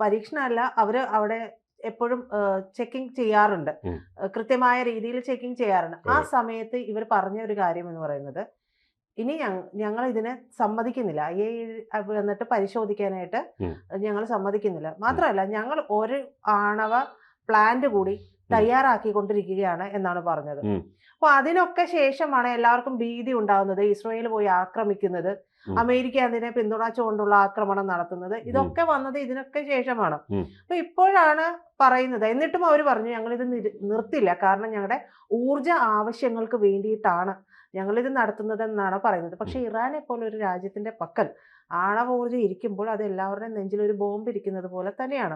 പരീക്ഷണമല്ല അവർ അവിടെ എപ്പോഴും ചെക്കിംഗ് ചെയ്യാറുണ്ട്. കൃത്യമായ രീതിയിൽ ചെക്കിംഗ് ചെയ്യാറുണ്ട്. ആ സമയത്ത് ഇവർ പറഞ്ഞ ഒരു കാര്യം എന്ന് പറയുന്നത് ഇനി ഞങ്ങൾ ഇതിനെ സമ്മതിക്കുന്നില്ല. ഐ എ വന്നിട്ട് പരിശോധിക്കാനായിട്ട് ഞങ്ങൾ സമ്മതിക്കുന്നില്ല. മാത്രമല്ല ഞങ്ങൾ ഒരു ആണവ പ്ലാന്റ് കൂടി തയ്യാറാക്കിക്കൊണ്ടിരിക്കുകയാണ് എന്നാണ് പറഞ്ഞത്. അപ്പൊ അതിനൊക്കെ ശേഷമാണ് എല്ലാവർക്കും ഭീതി ഉണ്ടാകുന്നത് ഇസ്രയേൽ പോയി ആക്രമിക്കുന്നത് അമേരിക്ക അതിനെ പിന്തുണച്ചുകൊണ്ടുള്ള ആക്രമണം നടത്തുന്നത് ഇതൊക്കെ വന്നത് ഇതിനൊക്കെ ശേഷമാണ്. അപ്പൊ ഇപ്പോഴാണ് പറയുന്നത്. എന്നിട്ടും അവർ പറഞ്ഞു ഞങ്ങൾ ഇത് നിർത്തില്ല. കാരണം ഞങ്ങളുടെ ഊർജ ആവശ്യങ്ങൾക്ക് വേണ്ടിയിട്ടാണ് ഞങ്ങളിത് നടത്തുന്നതെന്നാണ് പറയുന്നത്. പക്ഷെ ഇറാനെ പോലെ ഒരു രാജ്യത്തിന്റെ പക്കൽ ആണവ ഊർജം ഇരിക്കുമ്പോൾ അത് എല്ലാവരുടെയും നെഞ്ചിൽ ഒരു ബോംബ് ഇരിക്കുന്നത് പോലെ തന്നെയാണ്.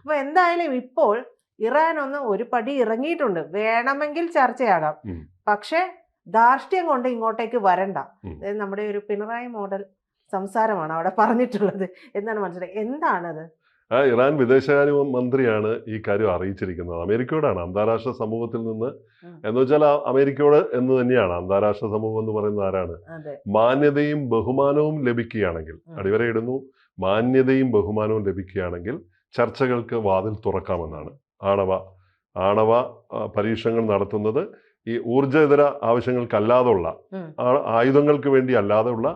അപ്പൊ എന്തായാലും ഇപ്പോൾ ഇറാൻ ഒന്ന് ഒരു പടി ഇറങ്ങിയിട്ടുണ്ട്. വേണമെങ്കിൽ ചർച്ചയാകാം. പക്ഷേ ധാർഷ്ട്യം കൊണ്ട് ഇങ്ങോട്ടേക്ക് വരണ്ട. അതായത് നമ്മുടെ ഒരു പിണറായി മോഡൽ സംസാരമാണ് അവിടെ പറഞ്ഞിട്ടുള്ളത് എന്നാണ് മനസ്സിലായത് എന്താണത്? ആ ഇറാൻ വിദേശകാര്യ മന്ത്രിയാണ് ഈ കാര്യം അറിയിച്ചിരിക്കുന്നത്. അമേരിക്കയോടാണ് അന്താരാഷ്ട്ര സമൂഹത്തിൽ നിന്ന്. എന്ന് വെച്ചാൽ അമേരിക്കയോട് എന്ന് തന്നെയാണ്. അന്താരാഷ്ട്ര സമൂഹം എന്ന് പറയുന്നത് ആരാണ്? മാന്യതയും ബഹുമാനവും ലഭിക്കുകയാണെങ്കിൽ അടിവരയിടുന്നു മാന്യതയും ബഹുമാനവും ലഭിക്കുകയാണെങ്കിൽ ചർച്ചകൾക്ക് വാതിൽ തുറക്കാമെന്നാണ്. ആണവ. ആണവ പരീക്ഷണങ്ങൾ നടത്തുന്നത് ഈ ഊർജേതര ആവശ്യങ്ങൾക്കല്ലാതുള്ള. ആയുധങ്ങൾക്ക് വേണ്ടി അല്ലാതെ ഉള്ള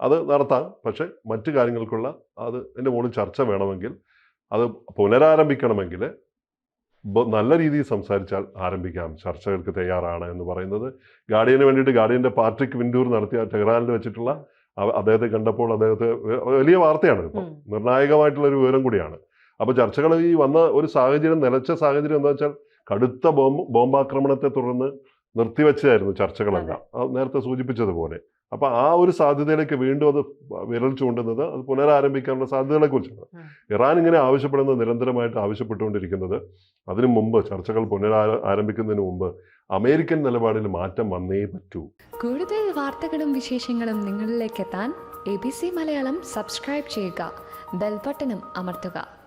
അത് നടത്താം. പക്ഷെ മറ്റു കാര്യങ്ങൾക്കുള്ള അത് എന്റെ മുകളിൽ ചർച്ച വേണമെങ്കിൽ അത് പുനരാരംഭിക്കണമെങ്കിൽ നല്ല രീതിയിൽ സംസാരിച്ചാൽ ആരംഭിക്കാം. ചർച്ചകൾക്ക് തയ്യാറാണ് എന്ന് പറയുന്നത്. ഗാർഡിയന് വേണ്ടിയിട്ട് ഗാർഡിയന്റെ പാട്രിക് വിൻഡൂർ നടത്തിയ ടെഹ്റാനിൽ വെച്ചിട്ടുള്ള അദ്ദേഹത്തെ കണ്ടപ്പോൾ അദ്ദേഹത്തെ വലിയ വാർത്തയാണ് ഇപ്പം. നിർണായകമായിട്ടുള്ള ഒരു വിവരം കൂടിയാണ്. അപ്പോൾ ചർച്ചകൾ ഈ വന്ന ഒരു സാഹചര്യം നിലച്ച സാഹചര്യം എന്താ വെച്ചാൽ കടുത്ത ബോംബ് ബോംബാക്രമണത്തെ തുടർന്ന് നിർത്തിവെച്ചതായിരുന്നു ചർച്ചകളെല്ലാം. അത്. നേരത്തെ സൂചിപ്പിച്ചതുപോലെ. അപ്പോൾ ആ ഒരു സാധ്യതയിലേക്ക് വീണ്ടും അത് വിരൽ ചൂണ്ടുന്നത് അത് പുനരാരംഭിക്കാനുള്ള സാധ്യതകളെ കുറിച്ചാണ് ഇറാൻ ഇങ്ങനെ ആവശ്യപ്പെടുന്നത് നിരന്തരമായിട്ട് ആവശ്യപ്പെട്ടുകൊണ്ടിരിക്കുന്നത്. അതിനു മുമ്പ് ചർച്ചകൾ പുനരാ ആരംഭിക്കുന്നതിന് മുമ്പ് അമേരിക്കൻ നിലപാടിൽ മാറ്റം വന്നേ പറ്റൂ. കൂടുതൽ വാർത്തകളും വിശേഷങ്ങളും നിങ്ങളിലേക്ക് എത്താൻ A B C Malayalam subscribe ചെയ്യുക. ബെൽബട്ടനും അമർത്തുക.